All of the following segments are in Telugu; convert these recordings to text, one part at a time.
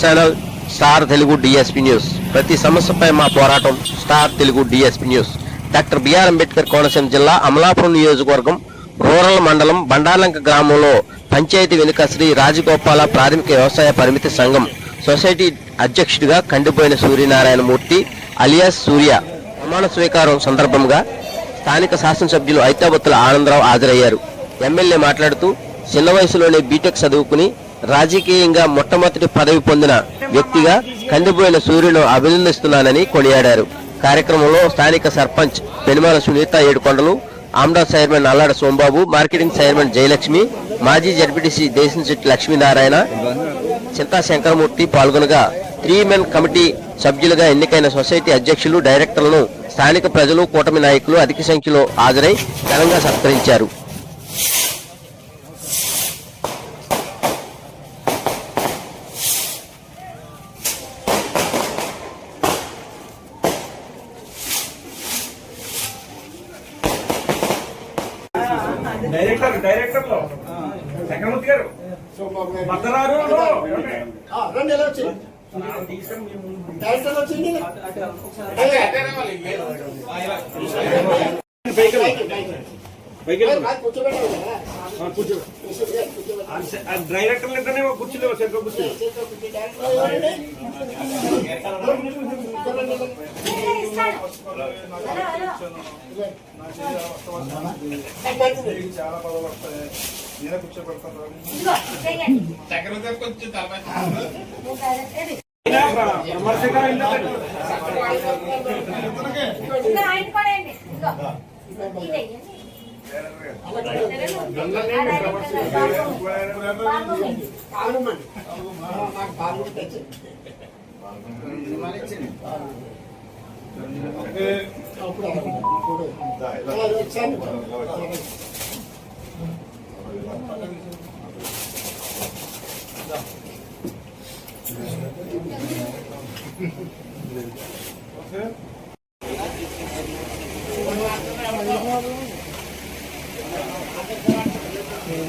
Channel star Telugu DSP news. ప్రతి సమస్యపై మా పోరాటం star Telugu DSP news. Doctor B R Ambedkar Konaseema జిల్లా అమలాపురం నియోజకవర్గం రూరల్ మండలం బండాలంక గ్రామంలో పంచాయతీ వెనుక శ్రీ రాజగోపాల ప్రాథమిక వ్యవసాయ పరిమితి సంఘం సొసైటీ అధ్యక్షుడిగా కండిపోయిన సూర్యనారాయణమూర్తి అలియాస్ సూర్య ప్రమాణ స్వీకారం సందర్భంగా స్థానిక శాసనసభ్యులు ఐతాబత్తుల ఆనందరావు హాజరయ్యారు. ఎమ్మెల్యే మాట్లాడుతూ చిన్న వయసులోనే బీటెక్ చదువుకుని రాజకీయంగా మొట్టమొదటి పదవి పొందిన వ్యక్తిగా కందిబోయిన సూర్యును అభినందిస్తున్నానని కొనియాడారు. కార్యక్రమంలో స్థానిక sarpanch Penumala Sunitha Yedukondalu ఆమ్డా chairman Allada Sombabu marketing chairman Jayalakshmi మాజీ జడ్పీటీసీ దేశంశెట్టి లక్ష్మీనారాయణ చింతా శంకరమూర్తి పాల్గొనగా త్రీ మెన్ కమిటీ సభ్యులుగా ఎన్నికైన సొసైటీ అధ్యక్షులు డైరెక్టర్లను స్థానిక ప్రజలు కూటమి నాయకులు అధిక సంఖ్యలో హాజరై ఘనంగా సత్కరించారు. డైరెక్టర్ డైరెక్టర్లో చక్రవర్తి గారు. భద్రారు ఆ, రండి ఎలా వచ్చి? డైరెక్టర్ వచ్చింది పైకి పైకి, కూర్చోబెట్టాలి. కదా. ఆ, కూర్చో కూర్చోబెట్టాలి. ఆ సె- ఆ డైరెక్టర్లు ఇద్దరే కూర్చోలేవు సెంటర్ కూర్చో చేతిలో కూర్చో, డైరెక్టర్ ఎవరండి? కూర్చోబెట్టాలి. మంచిది. చాలా పదవులు వస్తాయి నేనే కూర్చోబెడతాను విమర్శగా వెళ్ళండి. పాల్గొనండి. మాకు పాల్గొని తెచ్చి. Okay.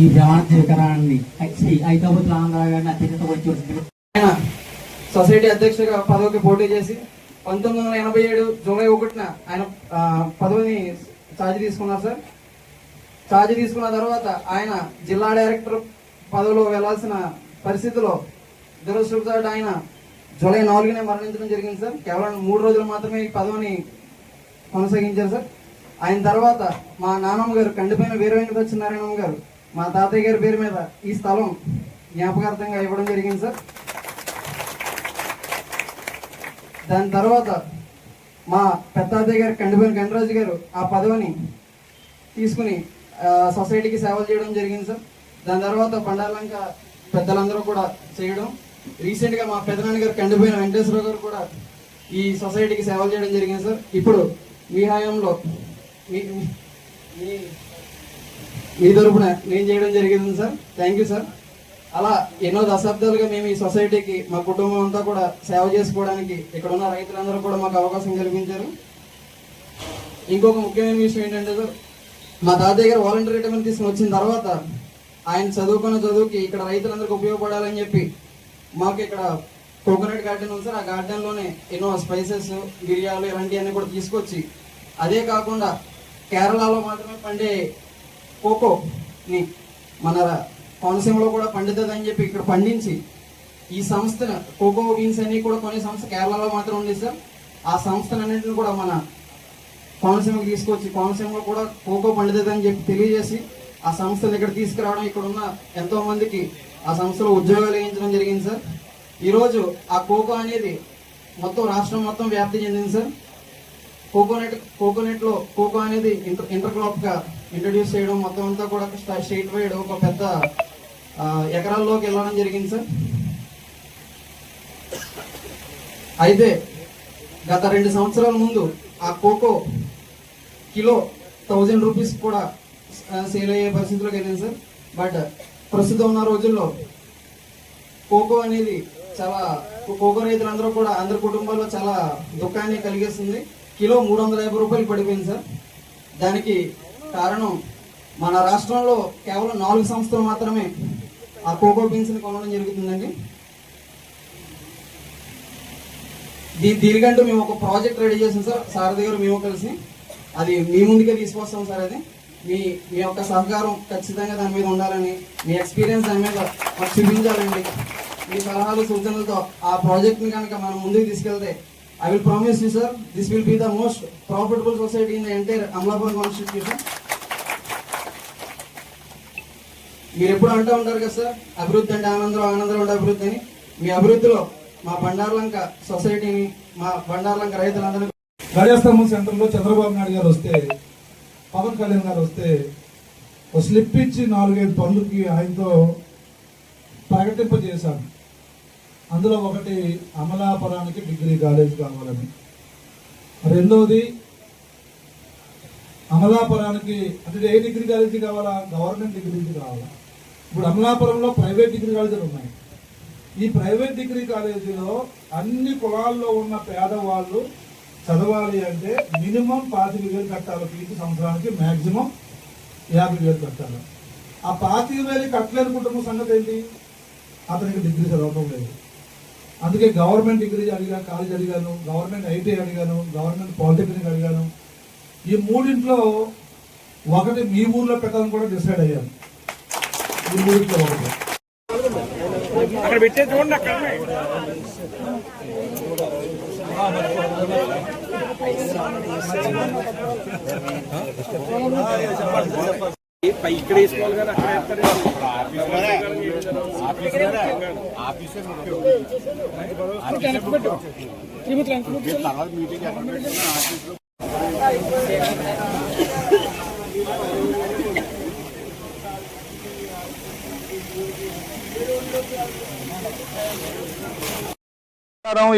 ఈ శ్రీ ఐకాబత్ రామరావు గారిని అత్యంత వచ్చి ఆయన సొసైటీ అధ్యక్షుడిగా పదవికి పోటీ చేసి పంతొమ్మిది వందల ఎనభై ఏడు జూలై ఒకటిన ఆయన పదవిని ఛార్జ్ తీసుకున్నారు సార్. ఛార్జ్ తీసుకున్న తర్వాత ఆయన జిల్లా డైరెక్టర్ పదవిలో వెళ్ళాల్సిన పరిస్థితిలో దురదృష్టవశాత్తు ఆయన జూలై నాలుగునే మరణించడం జరిగింది సార్. కేవలం మూడు రోజులు మాత్రమే ఈ పదవిని కొనసాగించారు సార్. ఆయన తర్వాత మా నాన్నమ్మ గారు కండిపోయిన వీర గారు మా తాతయ్య గారి పేరు మీద ఈ స్థలం జ్ఞాపకార్థంగా ఇవ్వడం జరిగింది సార్. దాని తర్వాత మా పెద్దాతయ్య గారు కండిపోయిన గణరాజు గారు ఆ పదవిని తీసుకుని సొసైటీకి సేవలు చేయడం జరిగింది సార్. దాని తర్వాత పండాలంక పెద్దలందరూ కూడా చేయడం. రీసెంట్గా మా పెద్దనాన్న గారు కండిపోయిన వెంకటేశ్వర గారు కూడా ఈ సొసైటీకి సేవలు చేయడం జరిగింది సార్. ఇప్పుడు మీ హయాంలో మీ మీ- తరఫున తరపున నేను చేయడం జరిగింది సార్? థ్యాంక్ యూ సార్ అలా ఎన్నో దశాబ్దాలుగా మేము ఈ సొసైటీకి మా కుటుంబం అంతా కూడా సేవ చేసుకోవడానికి ఇక్కడ ఉన్న రైతులందరూ కూడా మాకు అవకాశం కల్పించారు. ఇంకొక ముఖ్యమైన విషయం ఏంటంటే సార్ మా తాతయ్య గారు వాలంటీర్ రిటైర్మెంట్ తీసుకుని వచ్చిన తర్వాత ఆయన చదువుకున్న చదువుకి ఇక్కడ రైతులందరికీ ఉపయోగపడాలని చెప్పి మాకు ఇక్కడ కోకోనట్ గార్డెన్ ఉంది సార్. ఆ గార్డెన్లోనే ఎన్నో స్పైసెస్ బిర్యాలు ఇలాంటివన్నీ కూడా తీసుకొచ్చి అదే కాకుండా కేరళలో మాత్రమే పండే కోకోని మన కోనసీమలో కూడా పండుతుందని చెప్పి ఇక్కడ పండించి ఈ సంస్థ కోకో బీన్స్ అన్ని కూడా కొన్ని సంస్థ కేరళలో మాత్రం ఉంది సార్. ఆ సంస్థలన్నింటిని కూడా మన కోనసీమకి తీసుకొచ్చి కోనసీమలో కూడా కోకో పండుతుందని చెప్పి తెలియజేసి ఆ సంస్థను ఇక్కడ తీసుకురావడం ఇక్కడ ఉన్న ఎంతో మందికి ఆ సంస్థలో ఉద్యోగాలు వేయించడం జరిగింది సార్. ఈరోజు ఆ కోకో అనేది మొత్తం రాష్ట్రం మొత్తం వ్యాప్తి చెందింది సార్. కోకోనట్ కోకోనెట్లో కోకో అనేది ఇంటర్ ఇంటర్ ఇంట్రడ్యూస్ చేయడం మొత్తం అంతా కూడా స్టేట్ వైడ్ ఒక పెద్ద ఎకరాల్లోకి వెళ్ళడం జరిగింది సార్. అయితే గత రెండు సంవత్సరాల ముందు ఆ కోకో కిలో థౌజండ్ రూపీస్ కూడా సేల్ అయ్యే పరిస్థితిలోకి వెళ్ళింది సార్. బట్ ప్రస్తుతం ఉన్న రోజుల్లో కోకో అనేది చాలా కోకో రైతులందరూ కూడా అందరి కుటుంబాల్లో చాలా దుఃఖాన్ని కలిగేస్తుంది కిలో మూడు వందల యాభై రూపాయలు పడిపోయింది సార్. దానికి కారణం మన రాష్ట్రంలో కేవలం నాలుగు సంస్థలు మాత్రమే ఆ కోకో బీన్స్ని కొనడం జరుగుతుందండి. దీ- దీనికంటూ మేము ఒక ప్రాజెక్ట్ రెడీ చేసాం సార్. సార్ దగ్గర మేము కలిసి అది మీ ముందుకే తీసుకొస్తాం సార్ అది. మీ మీ యొక్క సహకారం ఖచ్చితంగా దాని మీద ఉండాలని మీ ఎక్స్పీరియన్స్ దాని మీద మాకు చూపించాలండి. మీ సలహాలు సూచనలతో ఆ ప్రాజెక్ట్ని కనుక మనం ముందుకు తీసుకెళ్తే I will promise you sir this will be the most profitable society in the entire Amalapuram constitution మీరు ఎప్పుడు అంటూ ఉంటారు కదా సార్? అభివృద్ధి అంటే ఆనందం ఆనందం అంటే అభివృద్ధి అని. మీ అభివృద్ధిలో మా బండార్లంక సొసైటీని మా బండార్లంక రైతులందరినీ గడియాస్తంభం సెంటర్లో చంద్రబాబు నాయుడు గారు వస్తే పవన్ కళ్యాణ్ గారు వస్తే ఒక స్లిప్ ఇచ్చి నాలుగైదు పనులకి ఆయనతో ప్రకటింపజేశాను. అందులో ఒకటి అమలాపురానికి డిగ్రీ కాలేజ్ కావాలని. రెండవది అమలాపురానికి అంటే ఏ డిగ్రీ కాలేజీ కావాలా? గవర్నమెంట్ డిగ్రీకి కావాలా? ఇప్పుడు అమలాపురంలో ప్రైవేట్ డిగ్రీ కాలేజీలు ఉన్నాయి. ఈ ప్రైవేట్ డిగ్రీ కాలేజీలో అన్ని కులాల్లో ఉన్న పేదవాళ్ళు చదవాలి అంటే మినిమం పాతిక వేలు కట్టాలి ఫీజు సంవత్సరానికి మ్యాక్సిమం యాభై వేలు కట్టాలి. ఆ పాతిక వేలు కట్టలేని కుటుంబ సంగతి ఏంటి? అతనికి డిగ్రీ చదవటం లేదు. అందుకే గవర్నమెంట్ డిగ్రీ అడిగా కాలేజ్ అడిగాను గవర్నమెంట్ ఐటీ అడిగాను గవర్నమెంట్ పాలిటెక్నిక్ అడిగాను ఈ మూడింట్లో ఒకటి మీ ఊర్లో పెట్టాలని కూడా డిసైడ్ అయ్యాను. అక్కడ పెట్టే చూడండి అక్కడ పై ఇక్కడ వేసుకోవాలి కానీ అక్కడ వేస్తారు నమస్కారం.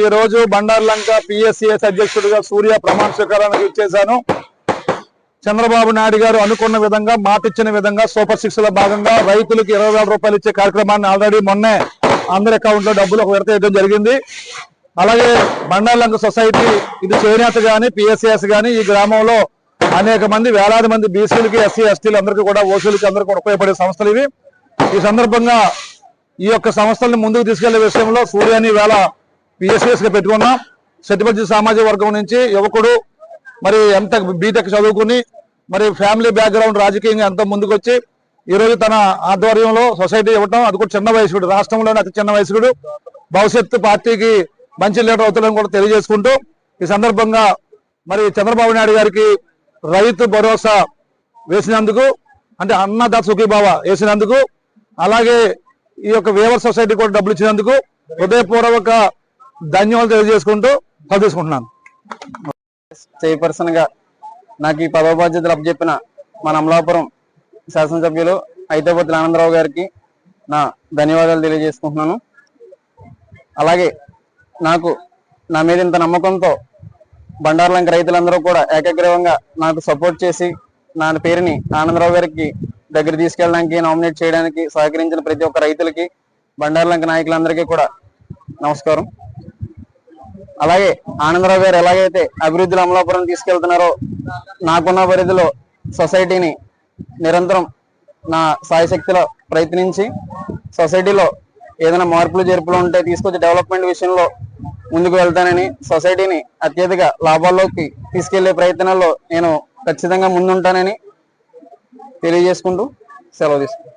ఈ రోజు బండార్లంక పిఎస్సిఎస్ అధ్యక్షుడిగా సూర్య ప్రమాణ స్వీకారానికి ఇచ్చేశాను చంద్రబాబు నాయుడు గారు అనుకున్న విధంగా మాట ఇచ్చిన విధంగా సూపర్ సిక్స్లో భాగంగా రైతులకు ఇరవై వేల రూపాయలు ఇచ్చే కార్యక్రమాన్ని ఆల్రెడీ మొన్నే అందరి అకౌంట్లో డబ్బులు ఒక విడత వేయడం జరిగింది. అలాగే బండార్లంక సొసైటీ ఇది చేనేత గాని పిఎస్సిఎస్ గాని ఈ గ్రామంలో అనేక మంది వేలాది మంది బీసీలకి ఎస్సీ ఎస్టీలు అందరికీ కూడా ఓసీలకి అందరికీ కూడా ఉపయోగపడే సంస్థలు ఇవి. ఈ సందర్భంగా ఈ యొక్క సంస్థలను ముందుకు తీసుకెళ్ళే విషయంలో సూర్యాని వేళ పిఎస్ఎస్గా పెట్టుకున్నాం. సెటిపల్లి సామాజిక వర్గం నుంచి యువకుడు మరి ఎంటెక్ బీటెక్ చదువుకుని మరి ఫ్యామిలీ బ్యాక్గ్రౌండ్ రాజకీయంగా ఎంతో ముందుకొచ్చి ఈరోజు ఈ రోజు తన ఆధ్వర్యంలో సొసైటీ ఇవ్వటం అది కూడా చిన్న వయసుడు రాష్ట్రంలోనే అతి చిన్న వయసుడు. భవిష్యత్తు పార్టీకి మంచి లీడర్ అవుతుందని కూడా తెలియజేసుకుంటూ ఈ సందర్భంగా మరి చంద్రబాబు నాయుడు గారికి రైతు భరోసా వేసినందుకు అంటే అన్నదాత సుఖీభావ వేసినందుకు అలాగే ఈ యొక్క వేవర్ సొసైటీ కూడా డబ్బులు ఇచ్చినందుకు హృదయపూర్వక ధన్యవాదాలు తెలియజేసుకుంటూ తీసుకుంటున్నాను. చైర్పర్సన్గా నాకు ఈ పదవ బాధ్యతలు అప్పచెప్పిన మన అమలాపురం శాసనసభ్యులు హైదరాబాద్ ఆనందరావు గారికి నా ధన్యవాదాలు తెలియజేసుకుంటున్నాను. అలాగే నాకు నా మీద ఇంత నమ్మకంతో బండార్లంక రైతులందరూ కూడా ఏకగ్రీవంగా నాకు సపోర్ట్ చేసి నా పేరుని ఆనందరావు గారికి దగ్గర తీసుకెళ్ళడానికి నామినేట్ చేయడానికి సహకరించిన ప్రతి ఒక్క రైతులకి బండార్లంక నాయకులందరికీ కూడా నమస్కారం. అలాగే ఆనందరావు గారు ఎలాగైతే అభివృద్ధిలో అమలాపురం తీసుకెళ్తున్నారో నాకున్న పరిధిలో సొసైటీని నిరంతరం నా సాయశక్తిలో ప్రయత్నించి సొసైటీలో ఏదైనా మార్పులు చేర్పులు ఉంటే తీసుకొచ్చి డెవలప్మెంట్ విషయంలో ముందుకు వెళ్తానని సొసైటీని అత్యధిక లాభాల్లోకి తీసుకెళ్ళే ప్రయత్నాల్లో నేను ఖచ్చితంగా ముందుంటానని తెలియజేసుకుంటూ సెలవు తీసుకుంటాం